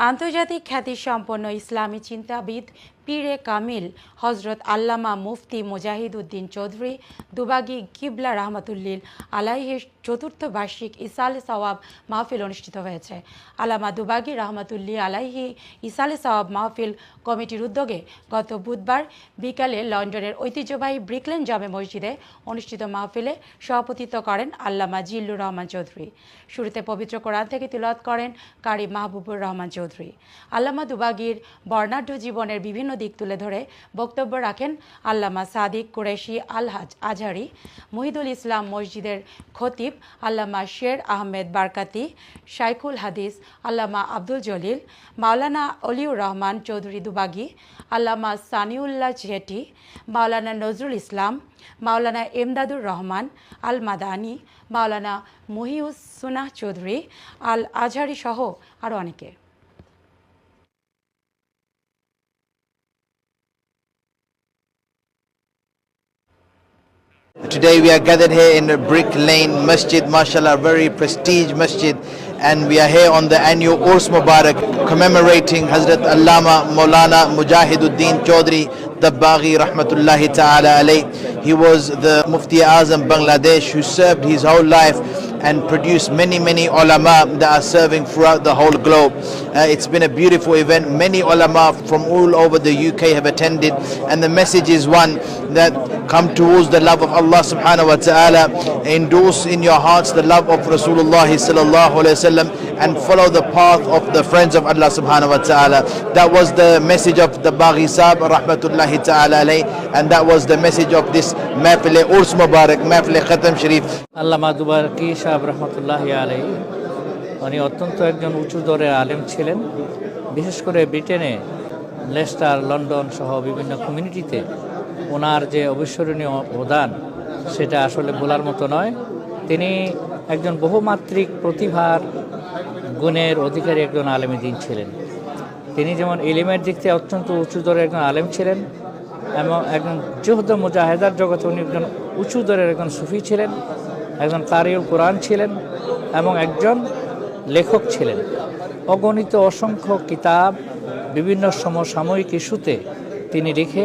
আন্তর্জাতিক খ্যাতিসম্পন্ন ইসলামী চিন্তাবিদ পীরে কামিল হজরত আল্লামা মুফতি মুজাহিদ উদ্দিন চৌধুরী, দুবাগি কিবলা রহমাতুল্লিল আলাইহের চতুর্থ বার্ষিক ইসালে সওয়াব মাহফিল অনুষ্ঠিত হয়েছে। আল্লামা দুবাগি রহমাতুল্লি আলাইহি ইসালে সওয়াব মাহফিল কমিটির উদ্যোগে গত বুধবার বিকালে লন্ডনের ঐতিহ্যবাহী ব্রিকলেন জামে মসজিদে অনুষ্ঠিত মাহফিলে সভাপতিত্ব করেন আল্লামা জিল্লুর রহমান চৌধুরী। শুরুতে পবিত্র কোরআন থেকে তিলত করেন কারি মাহবুবুর রহমান চৌধুরী। আল্লামা দুবাগির বর্ণাঢ্য জীবনের বিভিন্ন দিক তুলে ধরে বক্তব্য রাখেন আল্লামা সাদিক কুরেশি আলহাজ আজহারি, মহিদুল ইসলাম মসজিদের খতিব আল্লামা শের আহমেদ বারকাতি, শাইখুল হাদিস আল্লামা আব্দুল জলিল, মাওলানা অলিউর রহমান চৌধুরী দুবাগি, আল্লামা সানিউল্লাহ জেটি, মাওলানা নজরুল ইসলাম, মাওলানা এমদাদুর রহমান আল মাদানি মাওলানা মহিউস সুনাহ চৌধুরী আল আজহারি সহ আরও অনেকে। Today we are gathered here in the Brick Lane Masjid, mashallah, very prestige masjid. And we are here on the annual Urs Mubarak commemorating Hazrat Allama Maulana Mujahiduddin Chaudhry Dabbaghi Rahmatullahi Ta'ala alayh. He was the Mufti Azam Bangladesh who served his whole life and produced many, many ulama that are serving throughout the whole globe. Uh, it's been a beautiful event. Many ulama from all over the UK have attended, and the message is one that come towards the love of Allah subhanahu wa ta'ala, endorse in your hearts the love of Rasulullah sallallahu alayhi wasallam, and follow the path of the friends of Allah subhanahu wa ta'ala. That was the message of the Baghi Sahib rahmatullahi ta'ala alayh, and that was the message of this Mahfil Urs Mubarak, Mahfil Khatam Sharif. আল্লামা দুবারকি সাহেব রহমতুল্লাহ আলাই উনি অত্যন্ত একজন উঁচু দরের আলেম ছিলেন বিশেষ করে ব্রিটেনে লেস্টার লন্ডন সহ বিভিন্ন কমিউনিটিতে ওনার যে অবিস্মরণীয় অবদান, সেটা আসলে বলার মতো নয়। তিনি একজন বহুমাত্রিক প্রতিভার গুণের অধিকারী একজন আলেমী দিন ছিলেন। তিনি যেমন ইলিমের দিক থেকে অত্যন্ত উঁচু দরের একজন আলেম ছিলেন, এবং একজন জোহদ মুজাহেদার জগতে উনি একজন উঁচু দরের একজন সুফি ছিলেন, একজন কারিউল কোরআন ছিলেন, এবং একজন লেখক ছিলেন। অগণিত অসংখ্য কিতাব, বিভিন্ন সমসাময়িক ইস্যুতে তিনি লিখে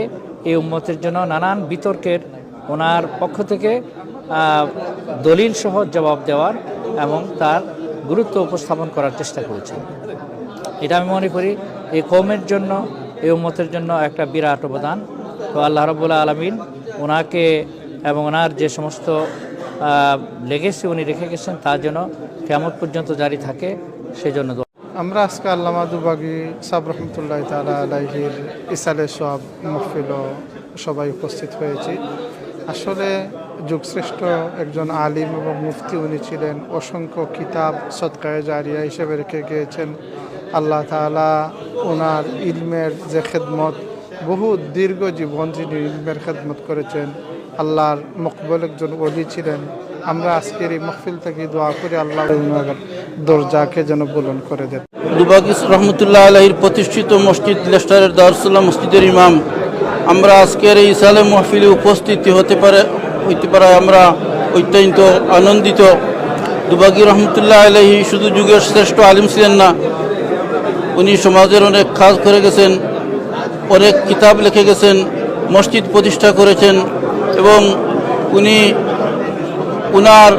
এই উম্মতের জন্য নানান বিতর্কের ওনার পক্ষ থেকে দলিল সহ জবাব দেওয়ার এবং তার গুরুত্ব উপস্থাপন করার চেষ্টা করেছেন এটা আমি মনে করি এই কৌমের জন্য, এই উম্মতের জন্য একটা বিরাট অবদান। তো আল্লাহ রবুল্লা আলমিন ওনাকে এবং ওনার যে সমস্ত লেগেসি উনি রেখে গেছেন তার জন্য কেমন পর্যন্ত জারি থাকে, সেজন্য আমরা আজকে আল্লামা দুবাগি সাব রহমতুল্লাহ তালা আলাইহির ইসালে সব মহফিল সবাই উপস্থিত হয়েছি। আসলে যুগশ্রেষ্ঠ একজন আলিম এবং মুফতি উনি ছিলেন, অসংখ্য কিতাব সৎকায় জারিয়া হিসেবে রেখে গিয়েছেন। আল্লাহ তালা ওনার ইলমের যে খেদমত, বহু দীর্ঘ জীবন যিনি ইলমের খেদমত করেছেন, আল্লাহর মকবল একজন অলি ছিলেন। আমরা আজকের এই মহফিল থেকে দোয়া করি, আল্লাহ দরজাকে যেন বুলন করে দেন। দুবাগিস রহমতুল্লাহ আলহির প্রতিষ্ঠিত মসজিদ লেস্টারের দারসুল্লাহ মসজিদের ইমাম। আমরা আজকের এই সালে মহফিলে উপস্থিত হতে পারে, হইতে পারায় আমরা অত্যন্ত আনন্দিত। দুবাগি রহমতুল্লাহ আলহি শুধু যুগের শ্রেষ্ঠ আলিম ছিলেন না, উনি সমাজের অনেক কাজ করে গেছেন, অনেক কিতাব লিখে গেছেন, মসজিদ প্রতিষ্ঠা করেছেন এবং উনি উনার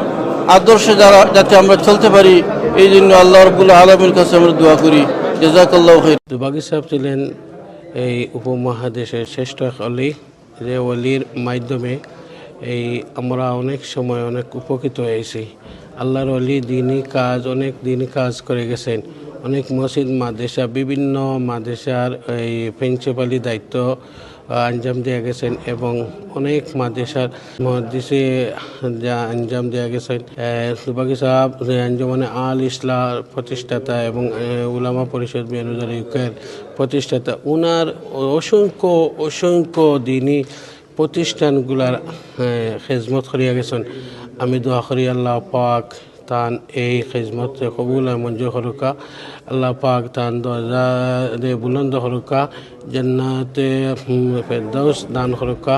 আদর্শে যারা, যাতে আমরা চলতে পারি এই জন্য আল্লাহ রবুল্লাহ আলমের কাছে আমরা দোয়া করি। জেজাকাল্লাহ দুবাগি সাহেব ছিলেন এই উপমহাদেশের শ্রেষ্ঠ এক অলি, যে অলির মাধ্যমে এই আমরা অনেক সময় অনেক উপকৃত হয়েছি। আল্লাহর অলি দিনই কাজ, অনেক দিন কাজ করে গেছেন। অনেক মসজিদ, মাদ্রাসা, বিভিন্ন মাদ্রাসার এই প্রিন্সিপালি দায়িত্ব আঞ্জাম দেওয়া গেছেন এবং অনেক মাদ্রাসার মহাদিসে যা আঞ্জাম দেওয়া গেছেন। সুবাগি সাহেব আঞ্জমানে আল ইসলার প্রতিষ্ঠাতা এবং উলামা পরিষদ বিয়ানুদার ইউকের প্রতিষ্ঠাতা ওনার অসংখ্য অসংখ্য দিনই প্রতিষ্ঠানগুলার খেজমত করিয়া গেছেন। আমি দোয়া করি আল্লাহ পাক তান এই খেজমত কবুল মঞ্জুর হরুকা আল্লাহ পাক তান দরজা বুলন্দ হরুকা জান্নাতে ফেরদৌস দান হরুকা